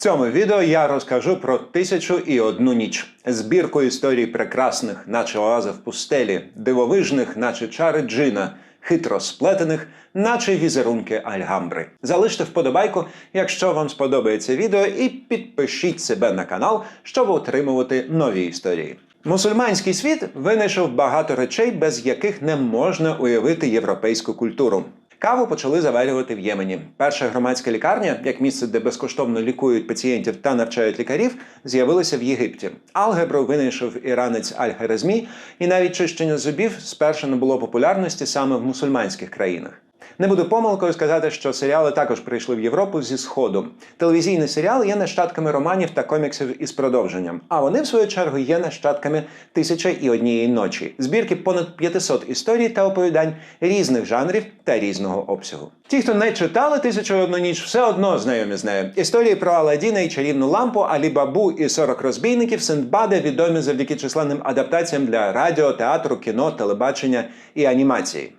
цьому відео я розкажу про тисячу і одну ніч, збірку історій прекрасних, наче оази в пустелі, дивовижних, наче чари джина, хитро сплетених, наче візерунки Альгамбри. Залиште вподобайку, якщо вам сподобається відео, і підпишіть себе на канал, щоб отримувати нові історії. Мусульманський світ винайшов багато речей, без яких не можна уявити європейську культуру. Каву почали заварювати в Ємені. Перша громадська лікарня, як місце, де безкоштовно лікують пацієнтів та навчають лікарів, з'явилася в Єгипті. Алгебру винайшов іранець Аль-Харезмі, і навіть чищення зубів спершу не було популярності саме в мусульманських країнах. Не буду помилкою сказати, що серіали також прийшли в Європу зі сходу. Телевізійний серіал є нащадками романів та коміксів із продовженням. А вони, в свою чергу, є нащадками тисяча і однієї ночі, збірки понад 500 історій та оповідань різних жанрів та різного обсягу. Ті, хто не читали тисячу одну ніч, все одно знайомі з нею. Історії про Аладдіна і чарівну лампу, Алі-Бабу і 40 розбійників, Синдбада відомі завдяки численним адаптаціям для радіо, театру, кіно, телебачення і анімації.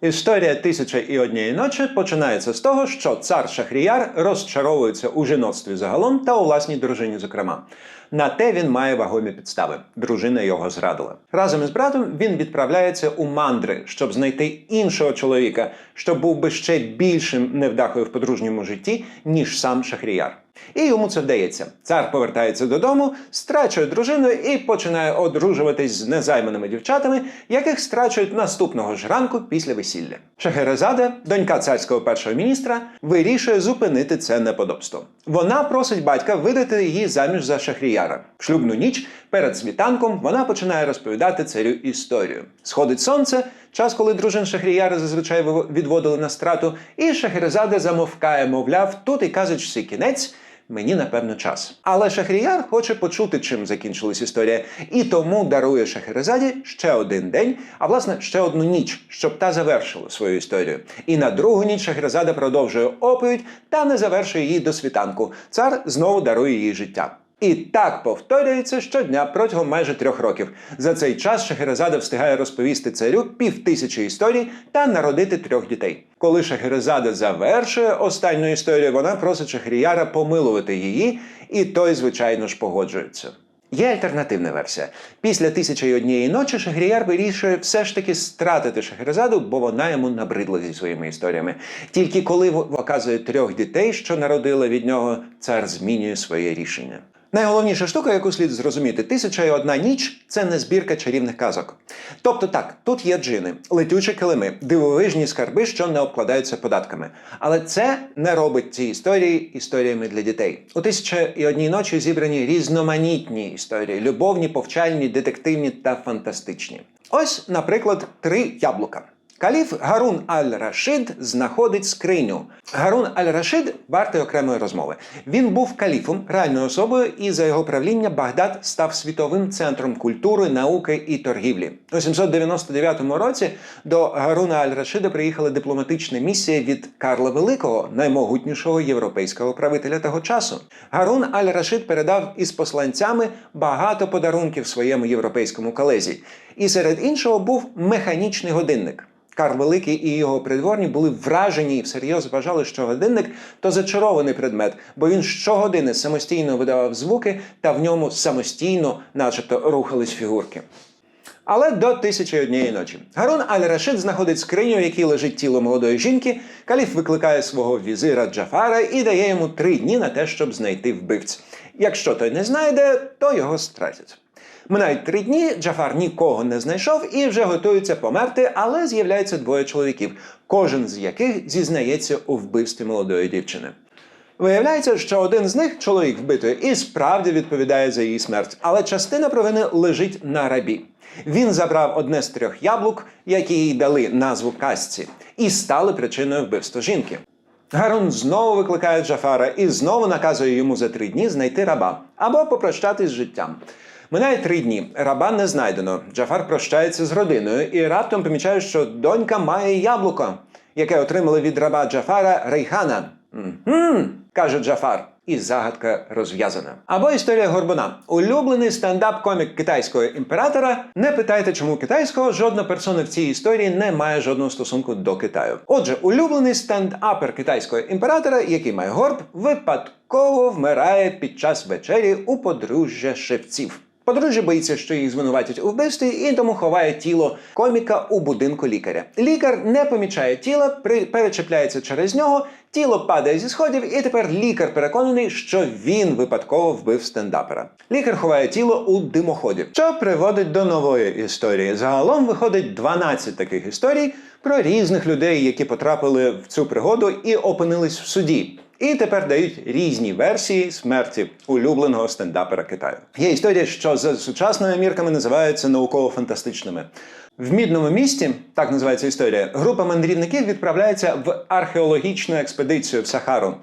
Історія тисяча і однієї ночі починається з того, що цар Шахріяр розчаровується у жіноцтві загалом та у власній дружині, зокрема. На те він має вагомі підстави. Дружина його зрадила. Разом із братом він відправляється у мандри, щоб знайти іншого чоловіка, що був би ще більшим невдахою в подружньому житті, ніж сам Шахріяр. І йому це вдається. Цар повертається додому, страчує дружину і починає одружуватись з незайманими дівчатами, яких страчують наступного ж ранку після весілля. Шахерезада, донька царського першого міністра, вирішує зупинити це неподобство. Вона просить батька видати її заміж за Шахріяра. В шлюбну ніч перед світанком вона починає розповідати царю історію. Сходить сонце, час, коли дружин Шахріяра зазвичай відводили на страту, і Шахерезада замовкає, мовляв, тут і казочці кінець. Мені напевно час. Але Шахріяр хоче почути, чим закінчилась історія, і тому дарує Шахерезаді ще один день, а власне ще одну ніч, щоб та завершила свою історію. І на другу ніч Шахерезада продовжує оповідь та не завершує її до світанку. Цар знову дарує їй життя. І так повторюється щодня протягом майже трьох років. За цей час Шахерезада встигає розповісти царю півтисячі історій та народити трьох дітей. Коли Шахерезада завершує останню історію, вона просить Шахріяра помилувати її, і той, звичайно ж, погоджується. Є альтернативна версія. Після тисячі й однієї ночі Шахріяр вирішує все ж таки стратити Шахерезаду, бо вона йому набридла зі своїми історіями. Тільки коли показує трьох дітей, що народила від нього, цар змінює своє рішення. Найголовніша штука, яку слід зрозуміти, тисяча і одна ніч це не збірка чарівних казок. Тобто так, тут є джини, летючі килими, дивовижні скарби, що не обкладаються податками. Але це не робить ці історії історіями для дітей. У тисяча і одній ночі зібрані різноманітні історії: любовні, повчальні, детективні та фантастичні. Ось, наприклад, три яблука. Каліф Гарун аль-Рашид знаходить скриню. Гарун аль-Рашид вартий окремої розмови. Він був каліфом, реальною особою, і за його правління Багдад став світовим центром культури, науки і торгівлі. У 799 році до Гаруна аль-Рашида приїхала дипломатична місія від Карла Великого, наймогутнішого європейського правителя того часу. Гарун аль-Рашид передав із посланцями багато подарунків своєму європейському колезі. І серед іншого був механічний годинник. Карл Великий і його придворні були вражені і всерйоз вважали, що годинник то зачарований предмет, бо він щогодини самостійно видавав звуки та в ньому самостійно, начебто, рухались фігурки. Але до тисячі однієї ночі. Гарун аль-Рашид знаходить скриню, в якій лежить тіло молодої жінки. Каліф викликає свого візира Джафара і дає йому три дні на те, щоб знайти вбивць. Якщо той не знайде, то його стратять. Минають три дні, Джафар нікого не знайшов і вже готується померти, але з'являється двоє чоловіків, кожен з яких зізнається у вбивстві молодої дівчини. Виявляється, що один з них, чоловік вбитої, і справді відповідає за її смерть, але частина провини лежить на рабі. Він забрав одне з трьох яблук, які їй дали назву казці, і стали причиною вбивства жінки. Гарун знову викликає Джафара і знову наказує йому за три дні знайти раба або попрощатись з життям. Минає три дні. Раба не знайдено. Джафар прощається з родиною і раптом помічає, що донька має яблуко, яке отримали від раба Джафара Рейхана. «Мгм», каже Джафар. і загадка розв'язана. Або історія Горбуна. Улюблений стендап-комік китайського імператора. Не питайте, чому китайського, жодна персона в цій історії не має жодного стосунку до Китаю. Отже, улюблений стендапер китайського імператора, який має горб, випадково вмирає під час вечері у подружжя шевців. Подружжя боїться, що їх звинуватять у вбивстві, і тому ховає тіло коміка у будинку лікаря. Лікар не помічає тіла, при- перечепляється через нього, тіло падає зі сходів, і тепер лікар переконаний, що він випадково вбив стендапера. Лікар ховає тіло у димоході, що приводить до нової історії. Загалом виходить 12 таких історій про різних людей, які потрапили в цю пригоду і опинились в суді. І тепер дають різні версії смерті улюбленого стендапера Китаю. Є історії, що за сучасними мірками називаються науково-фантастичними. В мідному місті, так називається історія, група мандрівників відправляється в археологічну експедицію в Сахару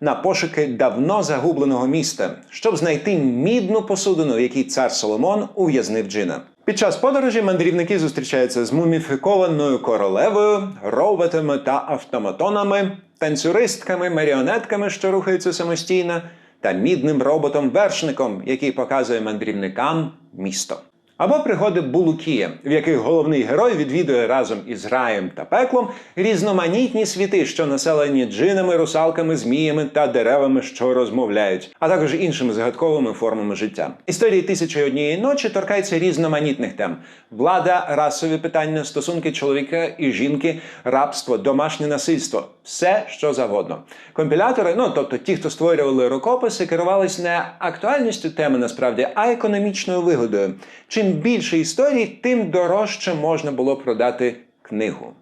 на пошуки давно загубленого міста, щоб знайти мідну посудину, в якій цар Соломон ув'язнив джина. Під час подорожі мандрівники зустрічаються з муміфікованою королевою, роботами та автоматонами, танцюристками, маріонетками, що рухаються самостійно, та мідним роботом-вершником, який показує мандрівникам місто. Або пригоди Булукія, в яких головний герой відвідує разом із раєм та пеклом різноманітні світи, що населені джинами, русалками, зміями та деревами, що розмовляють, а також іншими загадковими формами життя. Історії тисячі однієї ночі торкаються різноманітних тем: влада, расові питання, стосунки чоловіка і жінки, рабство, домашнє насильство все що завгодно. Компілятори, ну тобто ті, хто створювали рукописи, керувались не актуальністю теми насправді, а економічною вигодою. Чим більше історій, тим дорожче можна було продати книгу.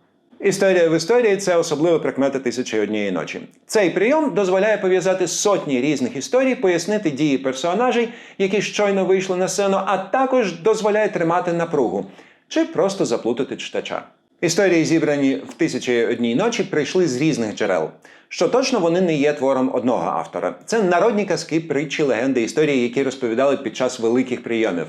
Історія в історії це особлива прикмета тисячі однієї ночі. Цей прийом дозволяє пов'язати сотні різних історій, пояснити дії персонажей, які щойно вийшли на сцену, а також дозволяє тримати напругу чи просто заплутати читача. Історії, зібрані в тисячі одній ночі, прийшли з різних джерел. Що точно вони не є твором одного автора. Це народні казки, притчі, легенди, історії, які розповідали під час великих прийомів.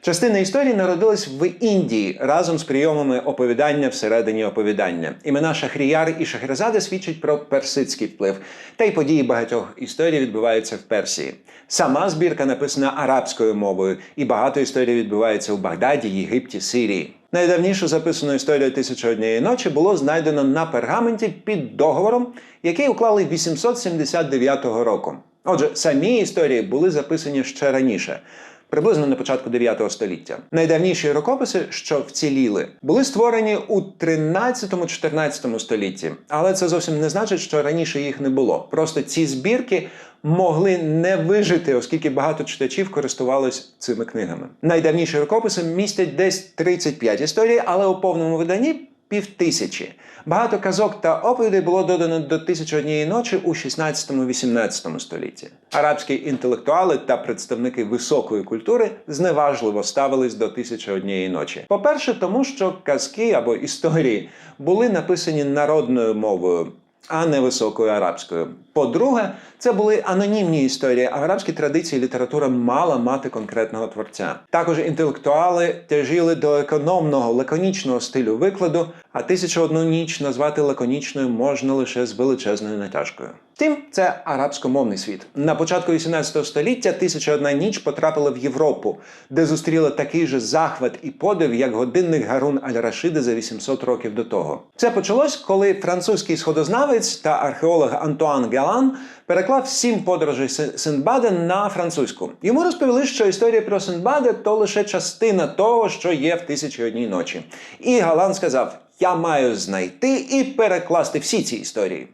Частина історій народилась в Індії разом з прийомами оповідання всередині оповідання. Імена Шахріяр і Шахерезади свідчать про персидський вплив, та й події багатьох історій відбуваються в Персії. Сама збірка написана арабською мовою, і багато історій відбувається у Багдаді, Єгипті, Сирії. Найдавнішу записану історію «Тисяча однієї ночі було знайдено на пергаменті під договором, який уклали 879 року. Отже, самі історії були записані ще раніше. Приблизно на початку 9 століття. Найдавніші рукописи, що вціліли, були створені у 13-14 столітті, але це зовсім не значить, що раніше їх не було. Просто ці збірки могли не вижити, оскільки багато читачів користувались цими книгами. Найдавніші рукописи містять десь 35 історій, але у повному виданні півтисячі. Багато казок та оповідей було додано до «Тисячі однієї ночі у 16-18 столітті. Арабські інтелектуали та представники високої культури зневажливо ставились до «Тисячі однієї ночі. По-перше, тому що казки або історії були написані народною мовою. А не високою арабською. По-друге, це були анонімні історії, а в арабській традиції література мала мати конкретного творця. Також інтелектуали тяжіли до економного, лаконічного стилю викладу, а тисячу одну ніч назвати лаконічною можна лише з величезною натяжкою. Втім, це арабськомовний світ. На початку 18 століття тисяча одна ніч потрапила в Європу, де зустріла такий же захват і подив, як годинник Гарун Аль-Рашиди за 800 років до того. Це почалось, коли французький сходознавець та археолог Антуан Галан переклав сім подорожей Син- Синдбада на французьку. Йому розповіли, що історія про Синдбада то лише частина того, що є в тисячі одній ночі. І Галан сказав: Я маю знайти і перекласти всі ці історії.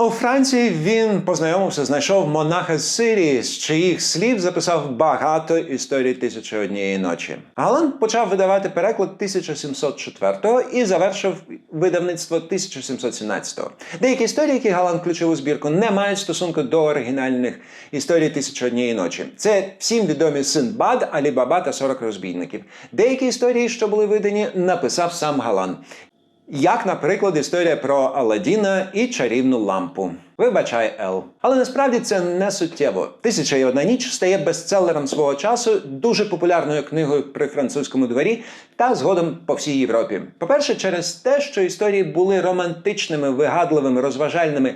У Франції він познайомився, знайшов монаха з Сирії, з чиїх слів записав багато історій тисячі однієї ночі. Галан почав видавати переклад 1704-го і завершив видавництво 1717. Деякі історії, які Галан включив у збірку, не мають стосунку до оригінальних історій тисячі однієї ночі. Це всім відомі Синдбад, Алі-Баба та 40 розбійників. Деякі історії, що були видані, написав сам Галан. Як, наприклад, історія про Аладдіна і чарівну лампу. Вибачай, Ел. Але насправді це не суттєво. Тисяча і одна ніч стає бестселером свого часу, дуже популярною книгою при французькому дворі та згодом по всій Європі. По-перше, через те, що історії були романтичними, вигадливими, розважальними,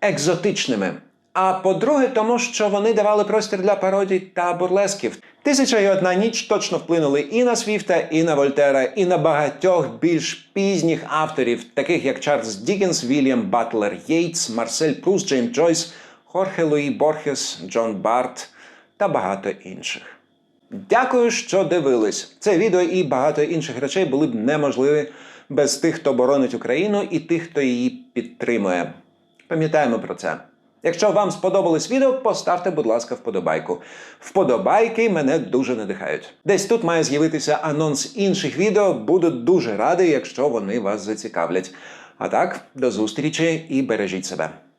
екзотичними. А по-друге, тому що вони давали простір для пародій та бурлесків. Тисяча і одна ніч точно вплинули і на Свіфта, і на Вольтера, і на багатьох більш пізніх авторів, таких як Чарльз Дікенс, Вільям Батлер Єйтс, Марсель Прус, Джеймс Джойс, Хорхе Луї Борхес, Джон Барт та багато інших. Дякую, що дивились. Це відео і багато інших речей були б неможливі без тих, хто боронить Україну, і тих, хто її підтримує. Пам'ятаємо про це. Якщо вам сподобалось відео, поставте, будь ласка, вподобайку. Вподобайки мене дуже надихають. Десь тут має з'явитися анонс інших відео. Буду дуже радий, якщо вони вас зацікавлять. А так, до зустрічі і бережіть себе.